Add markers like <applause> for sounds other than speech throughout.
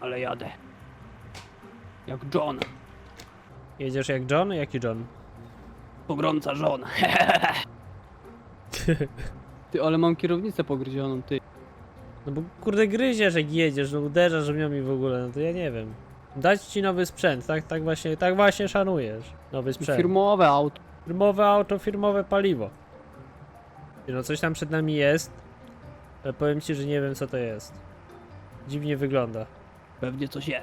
Ale jadę. Jak John. Jedziesz jak John? Jaki John? Pogromca żon. <laughs> Ty, ale mam kierownicę pogryzioną, ty. No bo kurde gryziesz jak jedziesz, no uderzasz w nią i w ogóle, no to ja nie wiem. Dać ci nowy sprzęt, tak, tak właśnie, tak właśnie szanujesz. Nowy sprzęt. Firmowe auto. Firmowe auto, firmowe paliwo. No coś tam przed nami jest, ale powiem ci, że nie wiem co to jest. Dziwnie wygląda. Pewnie coś je.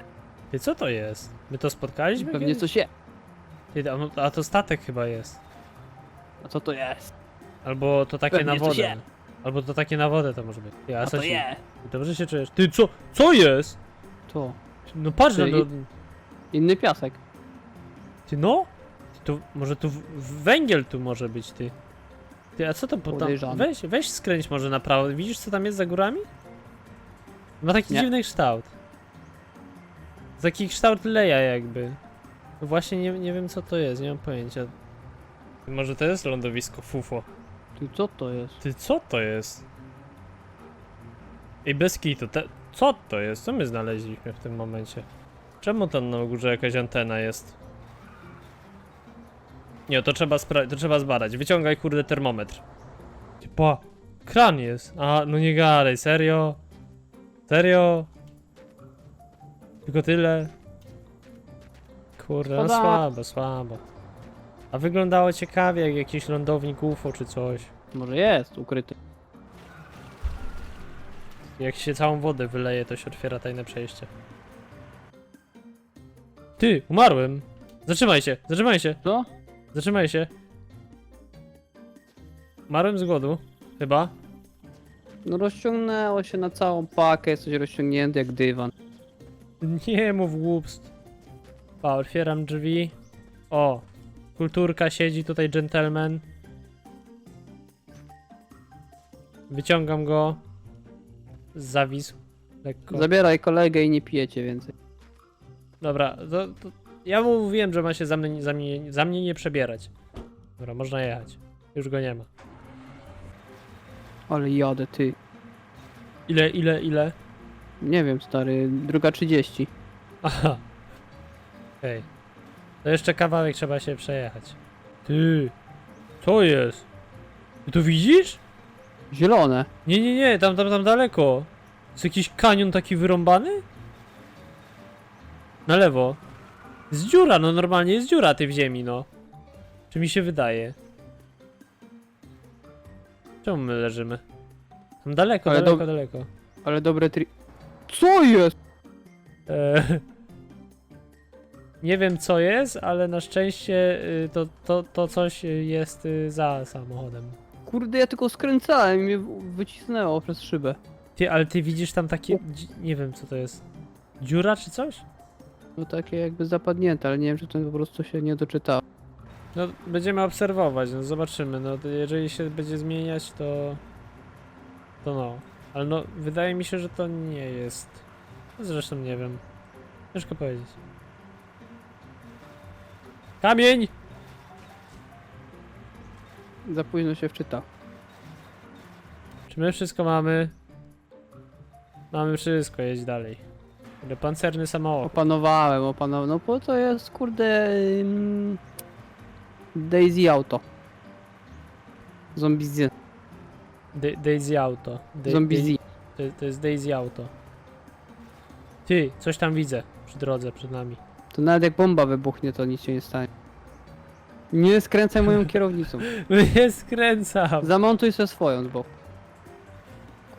Ty, co to jest? My to spotkaliśmy Pewnie kiedyś? coś je. Ty, a, no- a to statek chyba jest. A co to jest? Albo to takie Pewnie na coś wodę. je. Albo to takie na wodę to może być. Ty, A to je. Dobrze się czujesz? Ty, co? Co jest? To. No patrz na Ty, to. i- Inny piasek. Ty no? Ty, to może tu w- w- węgiel tu może być, ty. Ty, a co to po tam? Podejrzane. Weź, weź skręć może na prawo. Widzisz co tam jest za górami? Ma taki Nie. dziwny kształt. Taki kształt leja jakby. No Właśnie nie, nie wiem co to jest, nie mam pojęcia. Może to jest lądowisko FUFO. Ty, co to jest? Ty, co to jest? I bez kitu, te, co to jest? Co my znaleźliśmy w tym momencie? Czemu tam na górze jakaś antena jest? Nie, to trzeba, spra- to trzeba zbadać. Wyciągaj kurde termometr. Pa, kran jest. A, no nie gadaj, serio? Serio? Tylko tyle? Kurde, no Szkoda. słabo, słabo. A wyglądało ciekawie, jak jakiś lądownik UFO czy coś. Może jest ukryty. Jak się całą wodę wyleje, to się otwiera tajne przejście. Ty, umarłem! Zatrzymaj się, zatrzymaj się, Co? zatrzymaj się. Umarłem z głodu, chyba. No rozciągnęło się na całą pakę, jesteś rozciągnięty jak dywan. <laughs> Nie mów głupstw. Pa, otwieram drzwi. O, kulturka siedzi tutaj, gentleman. Wyciągam go. Zawisł. Lekko. Zabieraj kolegę i nie pijecie więcej. Dobra, to, to ja mu mówiłem, że ma się za mnie, za, mnie, za mnie nie przebierać. Dobra, można jechać. Już go nie ma. Ale jadę, ty. Ile, ile, ile? Nie wiem, stary, druga 30. Aha. Okej. To jeszcze kawałek trzeba się przejechać. Ty, co jest? Ty to widzisz? Zielone. Nie, nie, nie, tam, tam, tam daleko. Jest jakiś kanion taki wyrąbany? Na lewo. Jest dziura, no normalnie jest dziura ty w ziemi, no. Czy mi się wydaje? Czemu my leżymy? Tam daleko, Ale daleko, do- daleko. Ale dobre tri... Co jest? Eee, <laughs> nie wiem co jest, ale na szczęście y, to, to, to coś y, jest y, za samochodem. Kurde, ja tylko skręcałem i mnie w- wycisnęło przez szybę. Ty, ale ty widzisz tam takie, dzi- nie wiem co to jest. Dziura czy coś? No takie jakby zapadnięte, ale nie wiem, czy to po prostu się nie doczytało. No, będziemy obserwować, no zobaczymy. No, to jeżeli się będzie zmieniać, to. To no. Ale no, wydaje mi się, że to nie jest. No, Zresztą nie wiem. Ciężko powiedzieć. Kamień! Za późno się wczytał. Czy my wszystko mamy? Mamy wszystko, jedź dalej. Kurde, Pancerny samochód. Opanowałem, opanowałem. No po to jest, kurde... ym, Daisy Auto. Zombie Z. Da- Daisy Auto. Da- Zombie Z. To, to jest Daisy Auto. Ty, coś tam widzę przy drodze, przed nami. To nawet jak bomba wybuchnie, to nic się nie stanie. Nie skręcaj moją <laughs> kierownicą. Nie skręcam! Zamontuj sobie swoją z boku.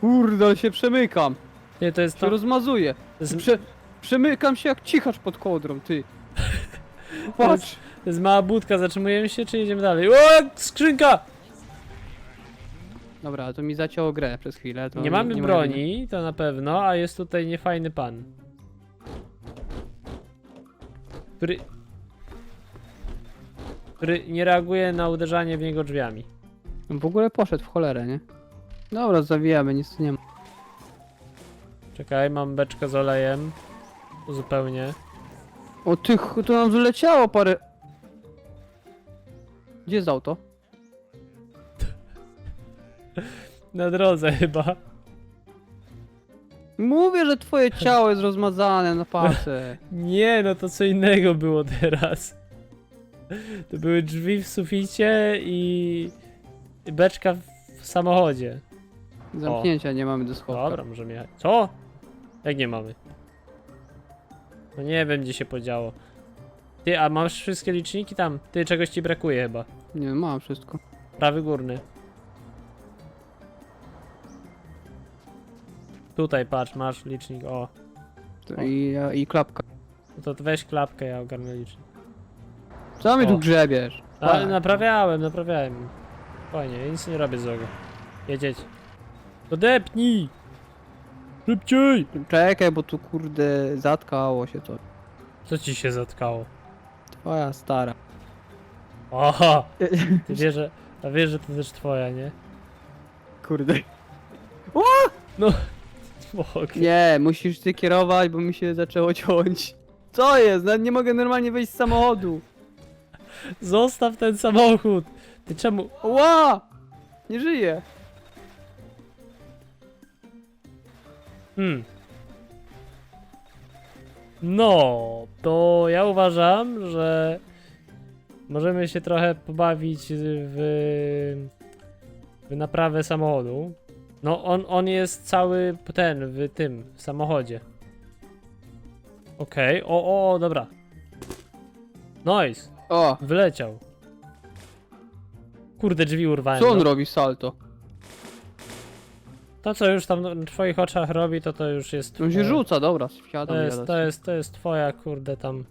Kurde, się przemykam. Nie, to jest to. rozmazuję. To jest, Prze przemykam się jak cichacz pod kołdrą, ty. <laughs> Patrz. to jest mała budka, zatrzymujemy się czy jedziemy dalej? O, skrzynka! Dobra, ale to mi zacięło grę przez chwilę. To Nie mamy ma broni, to na pewno, a jest tutaj niefajny pan. Który... Który nie reaguje na uderzanie w niego drzwiami. W ogóle poszedł w cholerę, nie? Dobra, zawijamy, nic tu nie ma. Czekaj, mam beczkę z olejem. Zupełnie. O ty, ch- tu nam wyleciało parę... Gdzie jest auto? <laughs> Na drodze chyba. Mówię, że twoje <laughs> ciało jest rozmazane na palce. <laughs> Nie, no to co innego było teraz. To były drzwi w suficie i i beczka w samochodzie. Zamknięcia nie mamy do schowka. Dobra, możemy jechać. Co? Jak nie mamy? No nie wiem, gdzie się podziało. Ty, a masz wszystkie liczniki tam? Ty, czegoś ci brakuje chyba. Nie, mam wszystko. Prawy górny. Tutaj patrz, masz licznik, o. To. I, i klapka. No to weź klapkę, ja ogarnę licznik. Co mi O. tu grzebiesz? Ale naprawiałem, naprawiałem. Fajnie, ja nic nie robię złego. Jedzieć. Odepnij! Szybciej! Czekaj, bo tu kurde zatkało się to. Co ci się zatkało? Twoja stara. Aha! <laughs> Ty wiesz, że, a wiesz, że to też twoja, nie? Kurde. Mogę. Nie, musisz ty kierować, bo mi się zaczęło ciąć. Co jest? Nawet nie mogę normalnie wyjść z samochodu. Zostaw ten samochód! Ty czemu? Ła! Nie żyję. Hmm. No, to ja uważam, że możemy się trochę pobawić w, w naprawę samochodu. No, on, on jest cały ten, w tym, w samochodzie. Okej, o, o, dobra. Nice, O, wyleciał. Kurde, drzwi urwałem. co on no. robi salto? To, co już tam na twoich oczach robi, to to już jest... On się twoje. rzuca, dobra, wsiadam, To jest, jadę. to jest, to jest twoja, kurde, tam...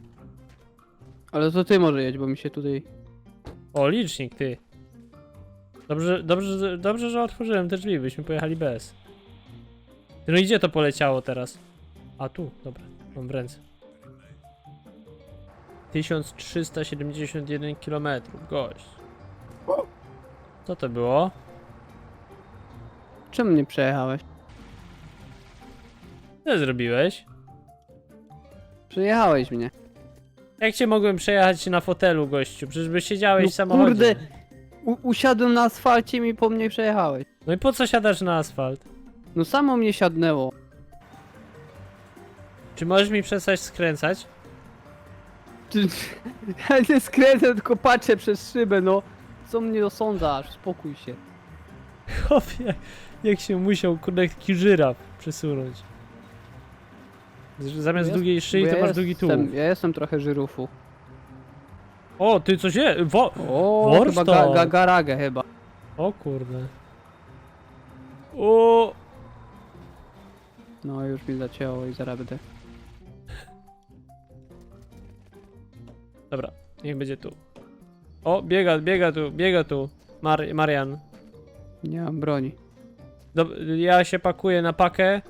Ale to ty może jedź, bo mi się tutaj... O, licznik, ty. Dobrze, dobrze, dobrze, że otworzyłem te drzwi, byśmy pojechali bez. No i gdzie to poleciało teraz? A tu, dobra, mam w ręce. 1371 km, gość. Co to było? Czemu nie przejechałeś? Co zrobiłeś? Przejechałeś mnie. Jak cię mogłem przejechać na fotelu, gościu? Przecież by siedziałeś No w samochodzie. kurde. U usiadłem na asfalcie i mi po mnie przejechałeś. No i po co siadasz na asfalt? No samo mnie siadnęło. Czy możesz mi przestać skręcać? Ty, <laughs> ja nie skręcę, tylko patrzę przez szybę, no. Co mnie osądzasz? Spokój się. Chłopie, jak się musiał kurde taki żyraf przesunąć. Z- Zamiast Ja- długiej szyi Bo to masz długi tułów. jestem, Ja jestem trochę żyrufu. O, ty coś je? Wo O, Warsztat. chyba ga, ga, garagę chyba. o kurde. O, No już mi zacięło i zaraz będę. dobra, niech będzie tu. O, biega, biega tu, biega tu. Mar Marian. Nie mam broni. Dob ja się pakuję na pakę.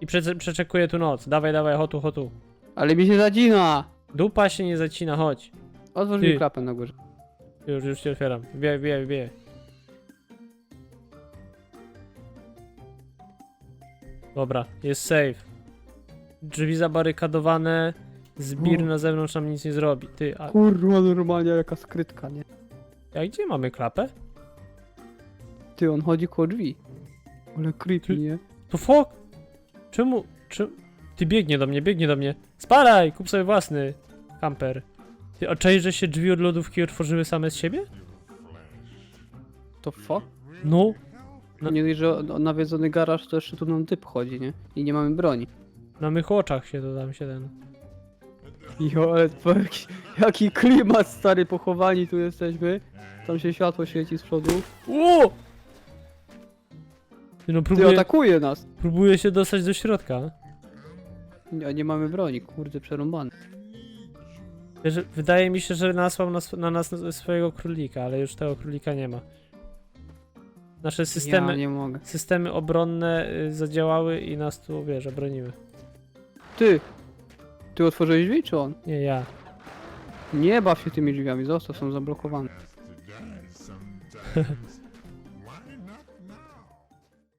I prze przeczekuję tu noc. Dawaj, dawaj, hotu, hotu. Ale mi się zadzina! Dupa się nie zacina, chodź. Otwórz Ty. mi klapę na górze. Już, już ci otwieram. Wbijaj, wbijaj, wbijaj. Dobra, jest safe. Drzwi zabarykadowane. Zbir O. na zewnątrz nam nic nie zrobi. Ty, a, Kurwa, normalnie jaka skrytka, nie? a gdzie mamy klapę? Ty, on chodzi koło drzwi. Ale creepy, Ty- nie? To fuck? Czemu? Czemu? Ty biegnie do mnie, biegnie do mnie. Sparaj, kup sobie własny kamper. Ty, a czaisz, że się drzwi od lodówki otworzyły same z siebie? To fuck? No. No. Nie dość, że o- o nawiedzony garaż, to jeszcze tu nam typ chodzi, nie? I nie mamy broni. Na mych oczach się to tam się ten... Jo, ale to jaki, jaki klimat stary, pochowani tu jesteśmy. Tam się światło świeci z przodu. Ty no Ty próbuję, atakuje nas! próbuję się dostać do środka. A nie mamy broni, kurde, przerąbane. Wiesz, wydaje mi się, że nasłał na, na nas swojego królika, ale już tego królika nie ma. Nasze systemy, Ja nie mogę. systemy obronne y, zadziałały i nas tu, wiesz, obronimy. Ty! Ty otworzyłeś drzwi, czy on? Nie ja. Nie baw się tymi drzwiami, zostaw, są zablokowane. <laughs>